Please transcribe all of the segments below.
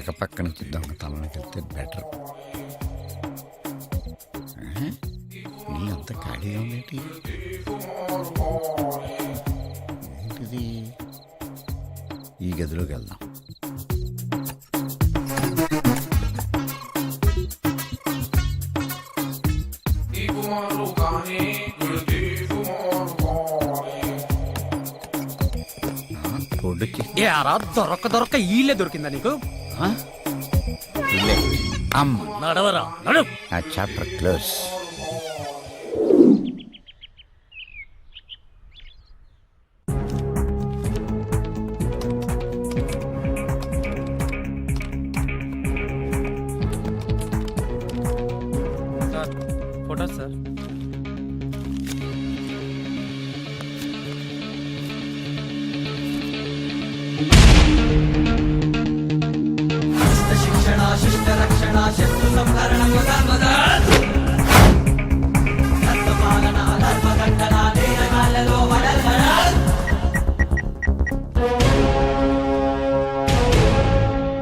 వెనక పక్క నుంచి దొంగతనానికి వెళ్తే బెటర్ నీ అంత ఖాళీగా ఉండేటి ఏంటిది? ఈ గదిలోకి వెళ్దాం. దొరక దొరక ఏ దొరక్క దొరక్క ఈలే దొరికిందా నీకు? అమ్మ. నడవరా? నడు. ఆ chapter close sir photo sir.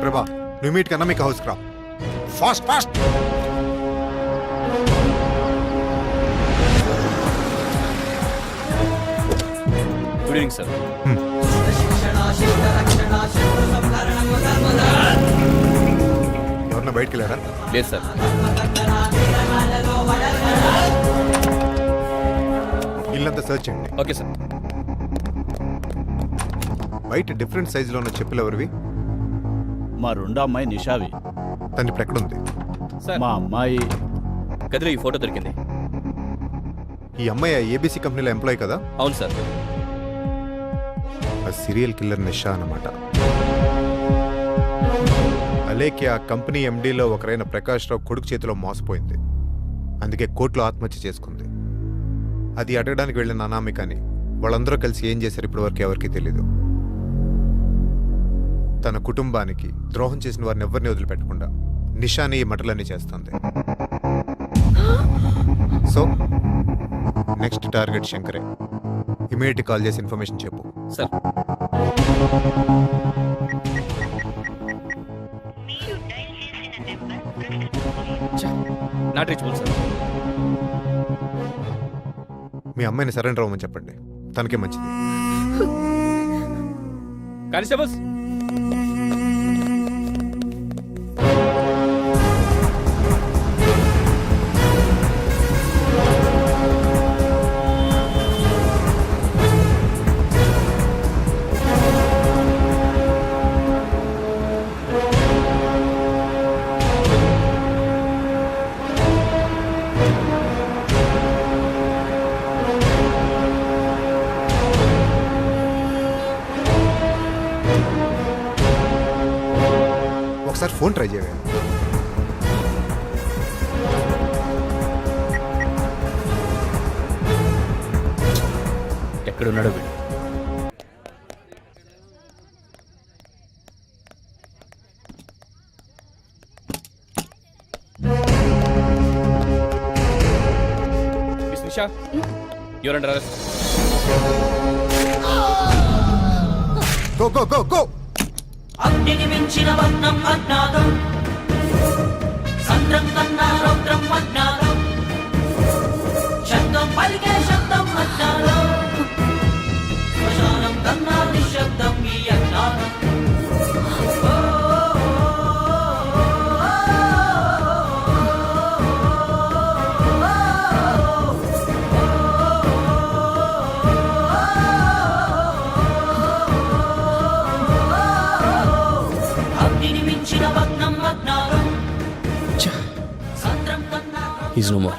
Prabha నువ్వు మీట్ కన్నా మీకు హౌస్ రా fast fast good evening sir బయటికి వెళ్ళారా లేదు సార్. ఇల్లంతా సర్చ్ చేయండి. Okay sir. బయట డిఫరెంట్ సైజులో ఉన్న చెప్పులు ఎవరివి? మా రెండో అమ్మాయి నిషావి. తను ఇప్పుడు ఎక్కడ ఉంది సార్. మా అమ్మాయి గదిలో ఈ ఫోటో దొరికింది. ఈ అమ్మాయి ఏబీసీ కంపెనీలో ఎంప్లాయ్ కదా? అవును సార్. సీరియల్ కిల్లర్ నిషా అన్నమాట. అలేఖ్య ఆ కంపెనీ ఎండీలో ఒకరైన ప్రకాష్ రావు కొడుకు చేతిలో మోసపోయింది. అందుకే కోర్టులో ఆత్మహత్య చేసుకుంది. అది అడగడానికి వెళ్ళిన అనామికని వాళ్ళందరూ కలిసి ఏం చేశారు ఇప్పటివరకు ఎవరికీ తెలీదు. తన కుటుంబానికి ద్రోహం చేసిన వారిని ఎవరిని వదిలిపెట్టకుండా నిషాని ఈ మటలన్నీ చేస్తుంది. సో నెక్స్ట్ టార్గెట్ శంకరే. ఇమీడియట్ కాల్ చేసి ఇన్ఫర్మేషన్ చెప్పు. సార్. Not reachable sir. మీ అమ్మాయిని సరెండర్ అవ్వమని చెప్పండి. తనకే మంచిది. కానిస్టేబుల్స్ ట్రై చేయండి. ఎక్కడున్నాడో వీడు. Nisha your under arrest go go go go అగ్నిని మించిన వర్ణం అజ్ఞాతం. అగ్నిని మించిన వర్ణం అజ్ఞాతం సంద్రం కన్నా హీస్ నో మోర్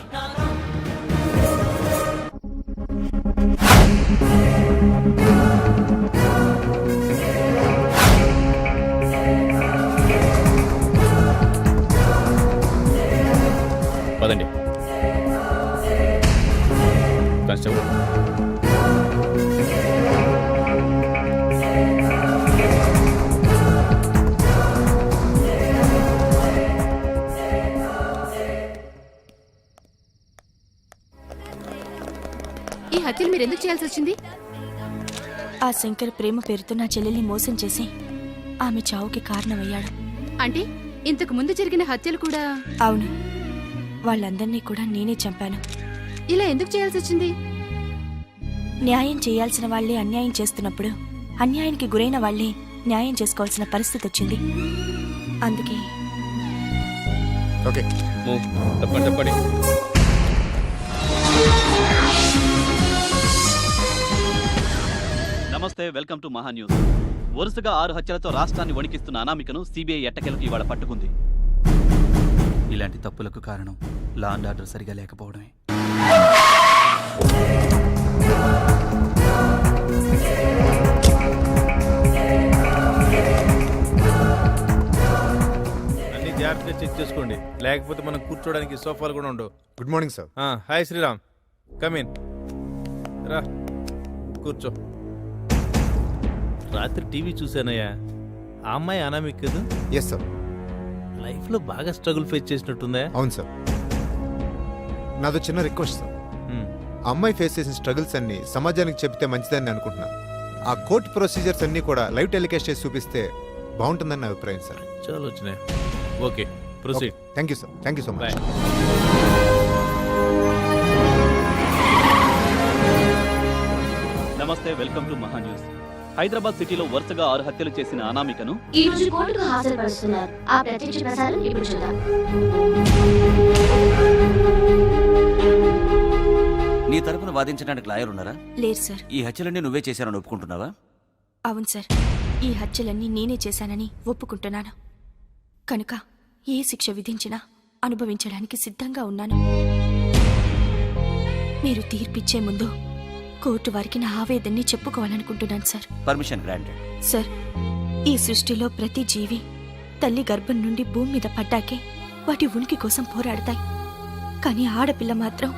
పదండి హత్యలు మీరు ఎందుకు చేయాల్సి వచ్చింది? ఆ శంకర్ ప్రేమ పేరుతో నా చెల్లెల్ని మోసం చేసి ఆమె చావుకి కారణమయ్యాడు. అంటే ఇంతకు ముందు జరిగిన హత్యలు కూడా? అవును. వాళ్ళందరినీ కూడా నేనే చంపాను. ఇలా ఎందుకు చేయాల్సి వచ్చింది? న్యాయం చేయాల్సిన వాళ్ళే అన్యాయం చేస్తున్నప్పుడు అన్యాయానికి గురైన వాళ్ళే న్యాయం చేసుకోవాల్సిన పరిస్థితి వచ్చింది. అందుకే ఓకే. నమస్తే వెల్కమ్ టు మహా న్యూస్. వరుసగా ఆరు హత్యలతో రాష్ట్రాన్ని వణికిస్తున్న అనామికను సిబిఐ ఎట్టకేలకు ఇవాళ పట్టుకుంది. ఇలాంటి తప్పులకు కారణం లా అండ్ ఆర్డర్ సరిగా లేకపోవడమే. అన్ని జాగ్రత్తగా చెక్ చేసుకోండి. లేకపోతే మనం కూర్చోడానికి సోఫాలు కూడా ఉండవు. Good morning sir. ఆ, హాయ్ శ్రీరామ్. కమిన్ రా. కూర్చో. రాత్రి టీవీ చూశానయ్యా. ఆ అమ్మాయి అనామిక్ కదా ఎస్ సార్ లైఫ్లో బాగా స్ట్రగుల్ ఫేస్ చేసినట్టుందా అవును సార్ నాదో చిన్న రిక్వెస్ట్ సార్ ఉమ్, ఆ అమ్మాయి ఫేస్ చేసిన స్ట్రగుల్స్ అన్ని సమాజానికి చెప్తే మంచిదని అనుకుంటున్నాను ఆ కోర్టు ప్రొసీజర్స్ అన్ని కూడా లైవ్ టెలికాస్ట్ చేసి చూపిస్తే బాగుంటుందని నా అభిప్రాయం సార్ చాలా వచ్చినాయి. Okay proceed. Thank you sir thank you so much bye namaste welcome to Maha news Hyderabad సిటీలో వరుసగా ఆరు హత్యలు చేసిన అనామికను ఈ రోజు కోర్టుకు హాజరుపరుస్తున్నారు. ఆ ప్రత్యక్ష ప్రసారం ఇప్పుడు చూద్దాం. నీ తరపున వాదించడానికి లాయర్ ఉన్నారా? లేదు సార్. ఈ హత్యలన్నీ నువ్వే చేశానని ఒప్పుకుంటున్నావా? అవును సార్. ఈ హత్యలన్నీ నేనే చేశానని ఒప్పుకుంటున్నాను. కనుక ఏ శిక్ష విధించినా అనుభవించడానికి సిద్ధంగా ఉన్నాను. మీరు తీర్పిచ్చే ముందు కోర్టు వారికి నా ఆవేదన్ని చెప్పుకోవాలనుకుంటున్నాను సార్. పర్మిషన్ గ్రాంటెడ్ సార్ ఈ సృష్టిలో ప్రతి జీవి తల్లి గర్భం నుండి భూమి మీద పడ్డాకే వాటి ఉనికి కోసం పోరాడతాయి. కానీ ఆడపిల్ల మాత్రం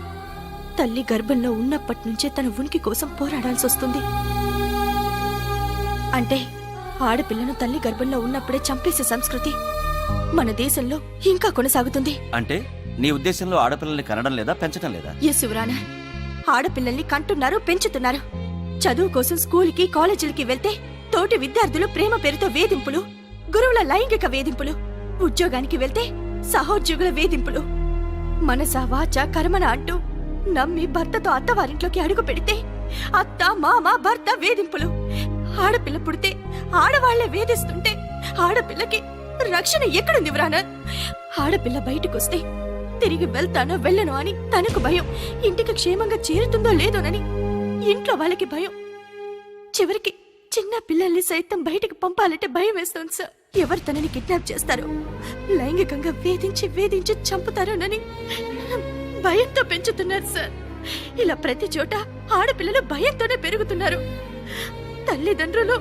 తల్లి గర్భంలో ఉన్నప్పటి నుంచే తన ఉనికి కోసం పోరాడాల్సి వస్తుంది. అంటే ఆడపిల్లను తల్లి గర్భంలో ఉన్నప్పుడే చంపేసే సంస్కృతి మన దేశంలో ఇంకా కొనసాగుతుంది. అంటే నీ ఉద్దేశంలో ఆడపిల్లల్ని కనడం లేదా పెంచడం లేదా? Yes your honour. ఆడపిల్లల్ని కంటున్నారు పెంచుతున్నారు. చదువు కోసం స్కూల్కి కాలేజీలకి వెళ్తే తోటి విద్యార్థులు ప్రేమ పేరుతో వేధింపులు గురువుల లైంగిక వేధింపులు ఉద్యోగానికి వెళ్తే సహోద్యోగుల వేధింపులు. మనస వాచ కర్మన అంటూ నమ్మి భర్తతో అత్తవారింట్లోకి అడుగు పెడితే అత్త మామ భర్త వేధింపులు. ఆడపిల్ల పుడితే ఆడవాళ్ళే వేధిస్తుంటే ఆడపిల్లకి రక్షణ ఎక్కడుంది వ్రానా ఆడపిల్ల బయటకొస్తే తిరిగి వెళ్తానో వెళ్ళను అని తనకు భయం. ఇంటికి క్షేమంగా చేరుతుందో లేదోనని ఇంట్లో వాళ్ళకి భయం. చివరికి చిన్న పిల్లల్ని సైతం బయటికి పంపాలంటే భయం వేస్తుంది సార్. ఎవరు తనని కిడ్నాప్ చేస్తారో లైంగికంగా వేధించి వేధించి చంపుతారోనని భయంతో పెంచుతున్నారు సార్. ఇలా ప్రతి చోట ఆడపిల్లలు భయంతోనే పెరుగుతున్నారు. తల్లిదండ్రులు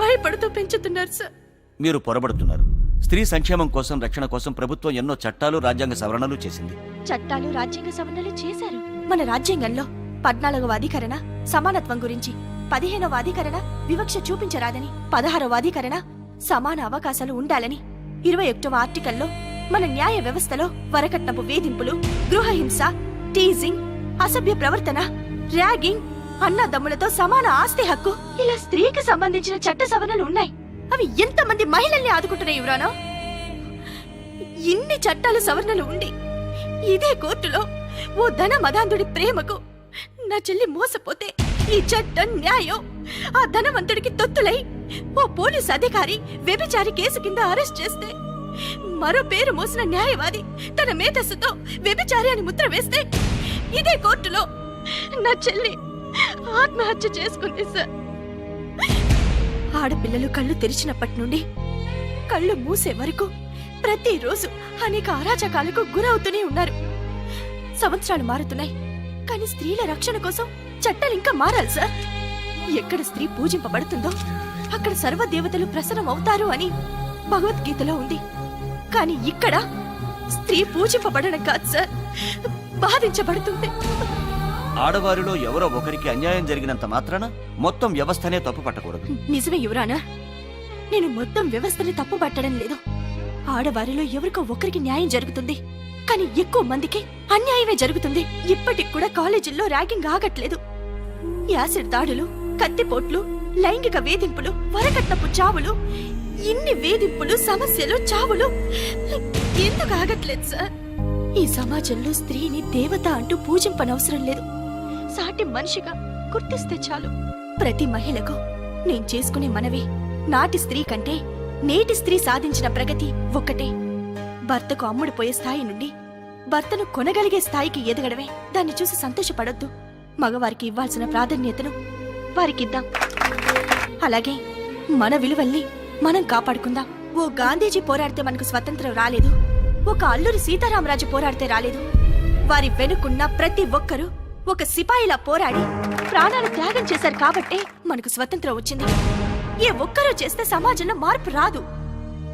భయపడుతూ పెంచుతున్నారు సార్. మీరు పొరబడుతున్నారు. స్త్రీ సంక్షేమం కోసం రక్షణ కోసం ప్రభుత్వం ఎన్నో చట్టాలు రాజ్యాంగ సవరణలు చేసింది. చట్టాలు రాజ్యాంగ సవరణలు చేశారు. మన రాజ్యాంగంలో పద్నాలుగవ అధికరణ సమానత్వం గురించి పదిహేనవ అధికరణ వివక్ష చూపించరాదని పదహారవ అధికరణ సమాన అవకాశాలు ఉండాలని ఇరవై ఒకటవ ఆర్టికల్లో మన న్యాయ వ్యవస్థలో వరకట్నపు వేధింపులు గృహహింస టీజింగ్ అసభ్య ప్రవర్తన ర్యాగింగ్ అన్నదమ్ములతో సమాన ఆస్తి హక్కు ఇలా స్త్రీకి సంబంధించిన చట్ట సవరణలు ఉన్నాయి. అవి ఎంతమంది మహిళల్ని ఆదుకుంటున్నాయి యువరానా ఇన్ని చట్టాలు సవరణలు ఉండి ఇదే కోర్టులో ఓ ధన మదాంధుడి ప్రేమకు నా చెల్లి మోసపోతే ఈ చట్టం న్యాయం. ఆ ధనవంతుడికి తొత్తులై ఓ పోలీస్ అధికారి వ్యభిచారి కేసు కింద అరెస్ట్ చేస్తే మరో పేరు మోసిన న్యాయవాది తన మేధస్సుతో వ్యభిచారి అని ముద్ర వేస్తే ఇదే కోర్టులో నా చెల్లి ఆత్మహత్య చేసుకుంది సార్. ఆడపిల్లలు కళ్ళు తెరిచినప్పటి నుండి కళ్ళు మూసే వరకు ప్రతిరోజు అనేక అరాచకాలకు గురవుతూనే ఉన్నారు. సంవత్సరాలు మారుతున్నాయి. కానీ స్త్రీల రక్షణ కోసం చట్టాలు ఇంకా మారాలి సార్. ఎక్కడ స్త్రీ పూజింపబడుతుందో అక్కడ సర్వదేవతలు ప్రసన్నం అవుతారు అని భగవద్గీతలో ఉంది. కానీ ఇక్కడ స్త్రీ పూజింపబడడం కాదు సార్. బాధించబడుతుంది ఆడవారిలో ఎవరో ఒకరికి అన్యాయం జరిగినంత మాత్రాన మొత్తం వ్యవస్థనే తప్పు పట్టకూడదు నిజమే యువరానా. నేను మొత్తం వ్యవస్థని తప్పు పట్టడం లేదు. ఆడవారిలో ఎవరికో ఒకరికి న్యాయం జరుగుతుంది. కానీ ఎక్కువ మందికి అన్యాయమే జరుగుతుంది. ఇప్పటికి కూడా కాలేజీల్లో ర్యాగింగ్ ఆగట్లేదు. యాసిడ్ దాడులు కత్తిపోట్లు లైంగిక వేధింపులు వరకట్నపు చావులు ఇన్ని వేధింపులు సమస్యలు చావులు. ఎందుకు ఆగట్లేదు సార్? ఈ సమాజంలో స్త్రీని దేవత అంటూ పూజింపనవసరం లేదు. సాటి మనిషిగా గుర్తిస్తే చాలు. ప్రతి మహిళకు నేను చేసుకునే మనవి నాటి స్త్రీ కంటే నేటి స్త్రీ సాధించిన ప్రగతి ఒక్కటే. భర్తకు అమ్ముడుపోయే స్థాయి నుండి భర్తను కొనగలిగే స్థాయికి ఎదగడమే దాన్ని చూసి సంతోషపడొద్దు. మగవారికి ఇవ్వాల్సిన ప్రాధాన్యతను వారికిద్దాం. అలాగే మన విలువల్ని మనం కాపాడుకుందాం. ఓ గాంధీజీ పోరాడితే మనకు స్వతంత్రం రాలేదు. ఒక అల్లూరి సీతారామరాజు పోరాడితే రాలేదు. వారి వెనుకున్న ప్రతి ఒక్కరూ ఒక సిపాయిలా పోరాడి ప్రాణాలు త్యాగం చేశారు కాబట్టే మనకు స్వతంత్రం వచ్చింది. ఏ ఒక్కరూ చేస్తే సమాజంలో మార్పు రాదు.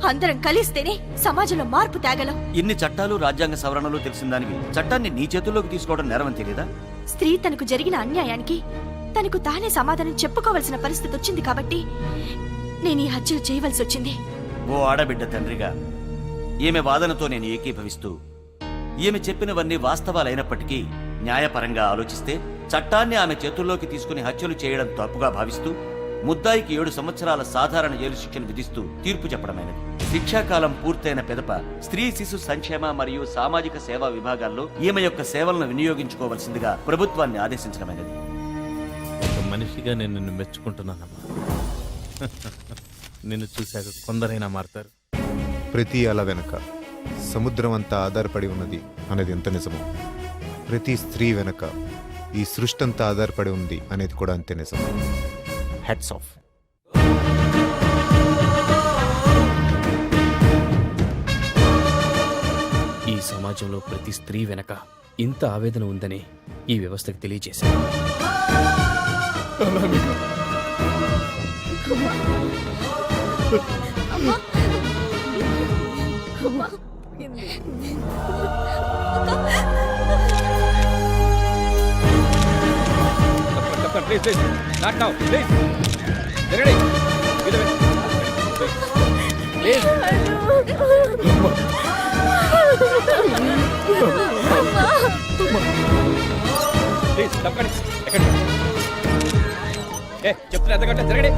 అందరం కలిస్తేనే సమాజంలో మార్పు తేగలం. ఇన్ని చట్టాలు రాజ్యాంగ సవరణలు తెలిసిన దానివి చట్టాన్ని నీ చేతుల్లోకి తీసుకోవడం నేరమని తెలియదా? స్త్రీ తనకు జరిగిన అన్యాయానికి తనకు తానే సమాధానం చెప్పుకోవలసిన పరిస్థితి వచ్చింది కాబట్టి నేను ఈ హత్యలు చేయవలసి వచ్చింది. ఓ ఆడబిడ్డ తండ్రిగా ఈమె వాదనతో నేను ఏకీభవిస్తూ ఈమె చెప్పినవన్నీ వాస్తవాలైనప్పటికీ న్యాయపరంగా ఆలోచిస్తే చట్టాన్ని ఆమె చేతుల్లోకి తీసుకుని హత్యలు చేయడం తప్పుగా భావిస్తూ ముద్దాయికి ఏడు సంవత్సరాల సాధారణ జైలు శిక్షను విధిస్తూ తీర్పు చెప్పడమైనది. శిక్షాకాలం పూర్తయిన పెదప స్త్రీ శిశు సంక్షేమ మరియు సామాజిక సేవా విభాగాల్లో ఈమె యొక్క సేవలను వినియోగించుకోవలసిందిగా ప్రభుత్వాన్ని ఆదేశించడమైనది. ఒక మనిషిగా నేను నిన్ను మెచ్చుకుంటున్నానమ్మా. నిన్ను చూశాక కొందరైనా మారతారు. ప్రతి అల వెనక సముద్రం అంతా ఆధారపడి ఉన్నది అనేది ఎంత నిజమో. ప్రతి స్త్రీ వెనక ఈ సృష్టి అంతా ఆధారపడి ఉంది అనేది కూడా అంతే నిజం. హెడ్స్ ఆఫ్ ఈ సమాజంలో ప్రతి స్త్రీ వెనక ఇంత ఆవేదన ఉందని ఈ వ్యవస్థకు తెలియజేశారు. Please please not now please జరగండి ప్లీజ్ ప్లీజ్ తప్పకండి ఎక్కడ ఏ చెప్తున్నా ఎంతకంటే జరగండి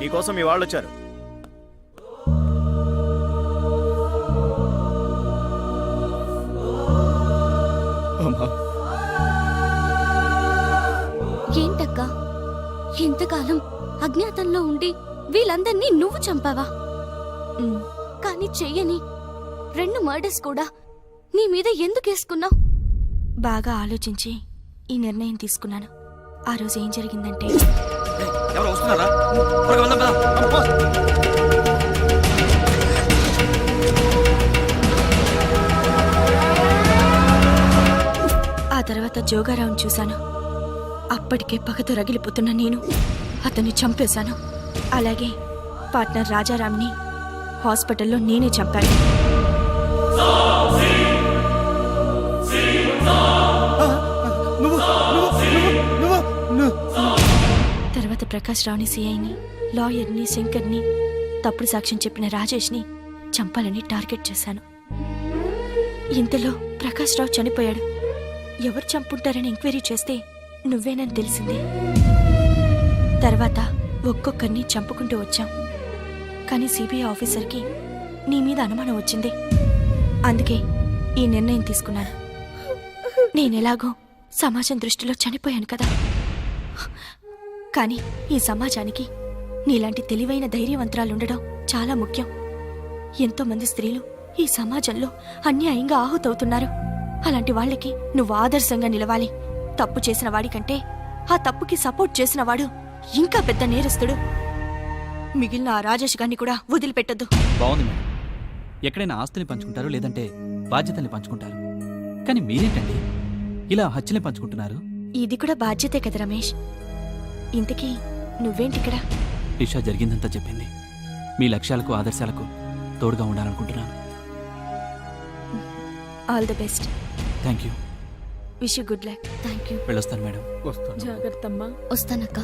నీకోసం మీ వాళ్ళు వచ్చారు అమ్మా. ఏంటక్కా? ఇంతకాలం అజ్ఞాతంలో ఉండి వీళ్ళందర్నీ నువ్వు చంపావా? కానీ చెయ్యని రెండు మర్డర్స్ కూడా నీ మీద ఎందుకు వేసుకున్నావు? బాగా ఆలోచించి ఈ నిర్ణయం తీసుకున్నాను. ఆ రోజు ఏం జరిగిందంటే ఎవరు వస్తున్నారా త్వరగా వెళ్దాం పద. ఆ తర్వాత జోగారావుని చూశాను అప్పటికే పగతో రగిలిపోతున్న నేను అతన్ని చంపేశాను అలాగే పార్ట్నర్ రాజారాంని హాస్పిటల్లో నేనే చంపాను ప్రకాష్ రావుని సిఐని లాయర్ని శంకర్ని తప్పుడు సాక్ష్యం చెప్పిన రాజేష్ని చంపాలని టార్గెట్ చేశాను. ఇంతలో ప్రకాష్ రావు చనిపోయాడు. ఎవరు చంపుంటారని ఎంక్వైరీ చేస్తే నువ్వేనని తెలిసింది. తర్వాత ఒక్కొక్కరిని చంపుకుంటూ వచ్చాం. కానీ సిబిఐ ఆఫీసర్కి నీ మీద అనుమానం వచ్చింది. అందుకే ఈ నిర్ణయం తీసుకున్నాను. నేనెలాగో సమాజం దృష్టిలో చనిపోయాను కదా. కానీ ఈ సమాజానికి నీలాంటి తెలివైన ధైర్యవంతరాలు ఉండడం చాలా ముఖ్యం. ఎంతో మంది స్త్రీలు ఈ సమాజంలో అన్యాయంగా ఆహుతవుతున్నారు. అలాంటి వాళ్ళకి నువ్వు ఆదర్శంగా నిలవాలి. తప్పు చేసిన వాడికంటే ఆ తప్పుకి సపోర్ట్ చేసిన వాడు ఇంకా పెద్ద నేరస్తుడు. మిగిలిన ఆ రాజేష్ గారిని కూడా వదిలిపెట్టద్దు. బాగుంది మేడం. ఎక్కడైనా ఆస్తుల్ని పంచుకుంటారు లేదంటే బాధ్యతల్ని పంచుకుంటారు. కానీ మీరేంటండి? ఇలా హత్యల్ని పంచుకుంటున్నారు? ఇది కూడా బాధ్యతే కదా రమేష్. ఇంతకీ నువ్వేంటిక్కడ? ఇషా జరిగిందంతా చెప్పింది. మీ లక్ష్యాలకు ఆదర్శాలకు తోడుగా ఉండాలనుకుంటున్నాను. All the best. Thank you. Wish good luck. Thank you. వెళ్ళొస్తాను మేడం. వస్తాను. జాగ్రత్త అమ్మా వస్తానక్క.